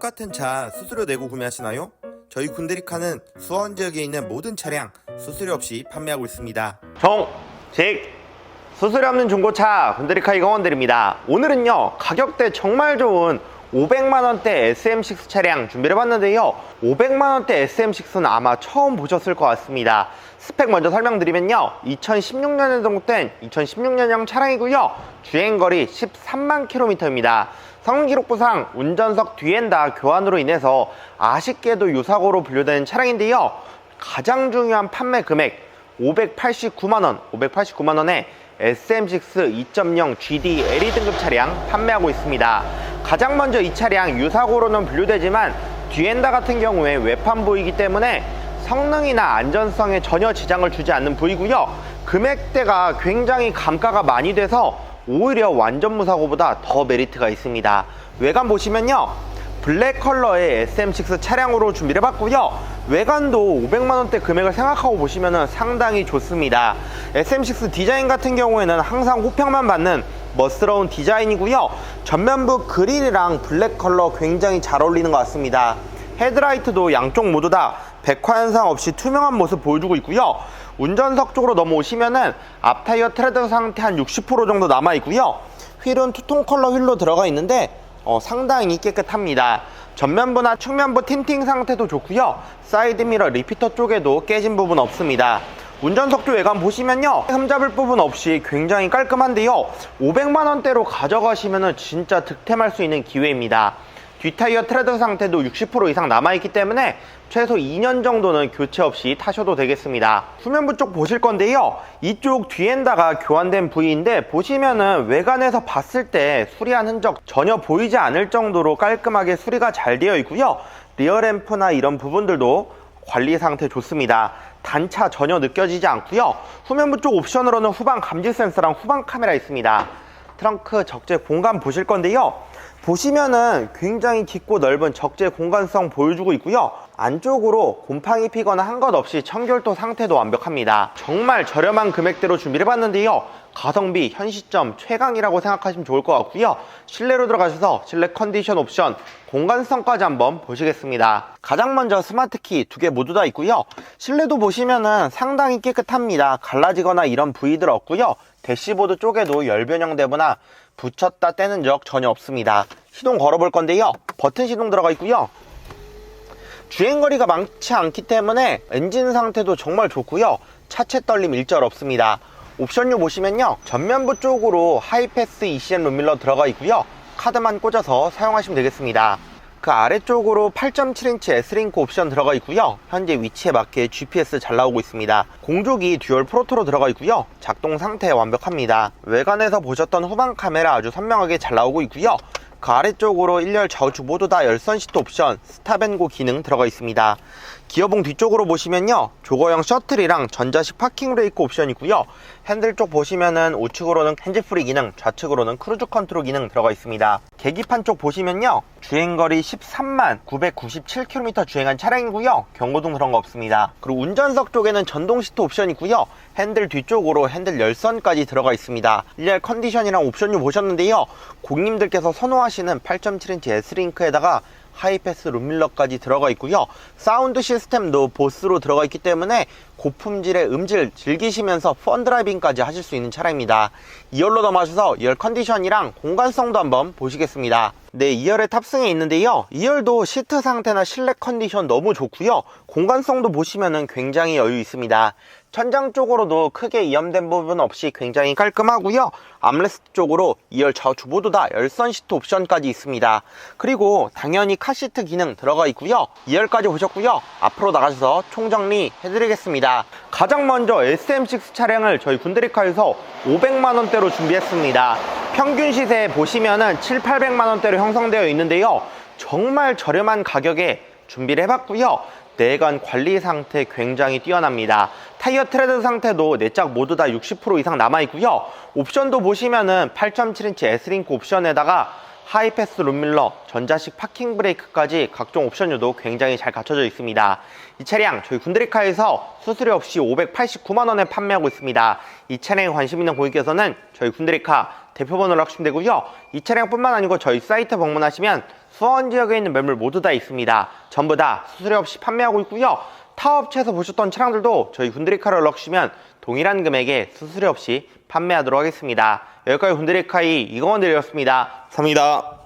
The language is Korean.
똑같은 차 수수료 내고 구매하시나요? 저희 군데리카는 수원 지역에 있는 모든 차량 수수료 없이 판매하고 있습니다. 정 직 수수료 없는 중고차 군데리카 이공원드립니다. 오늘은요 가격대 정말 좋은 500만 원대 SM6 차량 준비를 해봤는데요. 500만 원대 SM6는 아마 처음 보셨을 것 같습니다. 스펙 먼저 설명드리면요. 2016년에 등록된 2016년형 차량이고요. 주행거리 13만 킬로미터입니다. 성능기록부상 운전석 뒤엔다 교환으로 인해서 아쉽게도 유사고로 분류되는 차량인데요. 가장 중요한 판매 금액 589만원, 589만원에 SM6 2.0 GD LE 등급 차량 판매하고 있습니다. 가장 먼저 이 차량 유사고로는 분류되지만 뒤엔다 같은 경우에 외판 부이기 때문에 성능이나 안전성에 전혀 지장을 주지 않는 부이고요. 금액대가 굉장히 감가가 많이 돼서 오히려 완전 무사고보다 더 메리트가 있습니다. 외관 보시면요. 블랙 컬러의 SM6 차량으로 준비를 해봤고요. 외관도 500만원대 금액을 생각하고 보시면 상당히 좋습니다. SM6 디자인 같은 경우에는 항상 호평만 받는 멋스러운 디자인이고요. 전면부 그릴이랑 블랙 컬러 굉장히 잘 어울리는 것 같습니다. 헤드라이트도 양쪽 모두 다 백화 현상 없이 투명한 모습 보여주고 있고요. 운전석 쪽으로 넘어오시면은 앞 타이어 트레드 상태 한 60% 정도 남아 있고요. 휠은 투톤 컬러 휠로 들어가 있는데 어, 상당히 깨끗합니다. 전면부나 측면부 틴팅 상태도 좋고요. 사이드 미러 리피터 쪽에도 깨진 부분 없습니다. 운전석 쪽 외관 보시면요. 흠잡을 부분 없이 굉장히 깔끔한데요. 500만원대로 가져가시면 진짜 득템할 수 있는 기회입니다. 뒷타이어 트레드 상태도 60% 이상 남아있기 때문에 최소 2년 정도는 교체 없이 타셔도 되겠습니다. 후면부 쪽 보실 건데요. 이쪽 뒤엔다가 교환된 부위인데 보시면은 외관에서 봤을 때 수리한 흔적 전혀 보이지 않을 정도로 깔끔하게 수리가 잘 되어 있고요. 리어램프나 이런 부분들도 관리 상태 좋습니다. 단차 전혀 느껴지지 않고요. 후면부 쪽 옵션으로는 후방 감지 센서랑 후방 카메라 있습니다. 트렁크 적재 공간 보실 건데요. 보시면은 굉장히 깊고 넓은 적재 공간성 보여주고 있고요. 안쪽으로 곰팡이 피거나 한 것 없이 청결도 상태도 완벽합니다. 정말 저렴한 금액대로 준비를 해봤는데요. 가성비 현 시점 최강이라고 생각하시면 좋을 것 같고요. 실내로 들어가셔서 실내 컨디션 옵션 공간성까지 한번 보시겠습니다. 가장 먼저 스마트키 두 개 모두 다 있고요. 실내도 보시면은 상당히 깨끗합니다. 갈라지거나 이런 부위들 없고요. 대시보드 쪽에도 열 변형 대부나 붙였다 떼는 적 전혀 없습니다. 시동 걸어볼 건데요. 버튼 시동 들어가 있고요. 주행거리가 많지 않기 때문에 엔진 상태도 정말 좋고요. 차체 떨림 일절 없습니다. 옵션류 보시면요. 전면부 쪽으로 하이패스 ECM 룸밀러 들어가 있고요. 카드만 꽂아서 사용하시면 되겠습니다. 그 아래쪽으로 8.7인치 S링크 옵션 들어가 있고요. 현재 위치에 맞게 GPS 잘 나오고 있습니다. 공조기 듀얼 프로토로 들어가 있고요. 작동 상태 완벽합니다. 외관에서 보셨던 후방 카메라 아주 선명하게 잘 나오고 있고요. 그 아래쪽으로 1열 좌우측 모두 다 열선 시트 옵션 스탑앤고 기능 들어가 있습니다. 기어봉 뒤쪽으로 보시면요. 조거형 셔틀이랑 전자식 파킹 브레이크 옵션이고요. 핸들 쪽 보시면은 우측으로는 핸즈프리 기능, 좌측으로는 크루즈 컨트롤 기능 들어가 있습니다. 계기판 쪽 보시면요. 주행거리 13만 997km 주행한 차량이고요. 경고등 그런 거 없습니다. 그리고 운전석 쪽에는 전동 시트 옵션이고요. 핸들 뒤쪽으로 핸들 열선까지 들어가 있습니다. 1열 컨디션이랑 옵션류 보셨는데요. 고객님들께서 선호하시는 8.7인치 S링크에다가 하이패스 룸밀러까지 들어가 있고요. 사운드 시스템도 보스로 들어가 있기 때문에 고품질의 음질 즐기시면서 펀 드라이빙까지 하실 수 있는 차량입니다. 2열로 넘어가셔서 2열 컨디션이랑 공간성도 한번 보시겠습니다. 네, 2열에 탑승해 있는데요. 2열도 시트 상태나 실내 컨디션 너무 좋고요. 공간성도 보시면은 굉장히 여유 있습니다. 천장 쪽으로도 크게 이염된 부분 없이 굉장히 깔끔하고요. 암레스트 쪽으로 2열 좌우측 모두 다 열선 시트 옵션까지 있습니다. 그리고 당연히 카시트 기능 들어가 있고요. 2열까지 보셨고요. 앞으로 나가셔서 총정리 해드리겠습니다. 가장 먼저 SM6 차량을 저희 군데리카에서 500만원대로 준비했습니다. 평균 시세 보시면은 7, 800만원대로 형성되어 있는데요. 정말 저렴한 가격에 준비를 해봤고요. 내관 관리 상태 굉장히 뛰어납니다. 타이어 트레드 상태도 네짝 모두 다 60% 이상 남아있고요. 옵션도 보시면은 8.7인치 S링크 옵션에다가 하이패스 룸밀러, 전자식 파킹 브레이크까지 각종 옵션류도 굉장히 잘 갖춰져 있습니다. 이 차량 저희 군드리카에서 수수료 없이 589만원에 판매하고 있습니다. 이 차량에 관심 있는 고객께서는 저희 군드리카 대표번호로 하시면 되고요. 이 차량뿐만 아니고 저희 사이트 방문하시면 수원 지역에 있는 매물 모두 다 있습니다. 전부 다 수수료 없이 판매하고 있고요. 타 업체에서 보셨던 차량들도 저희 훈드리카로 연락주시면 동일한 금액에 수수료 없이 판매하도록 하겠습니다. 여기까지 훈드리카이 이공원 드렸습니다. 감사합니다.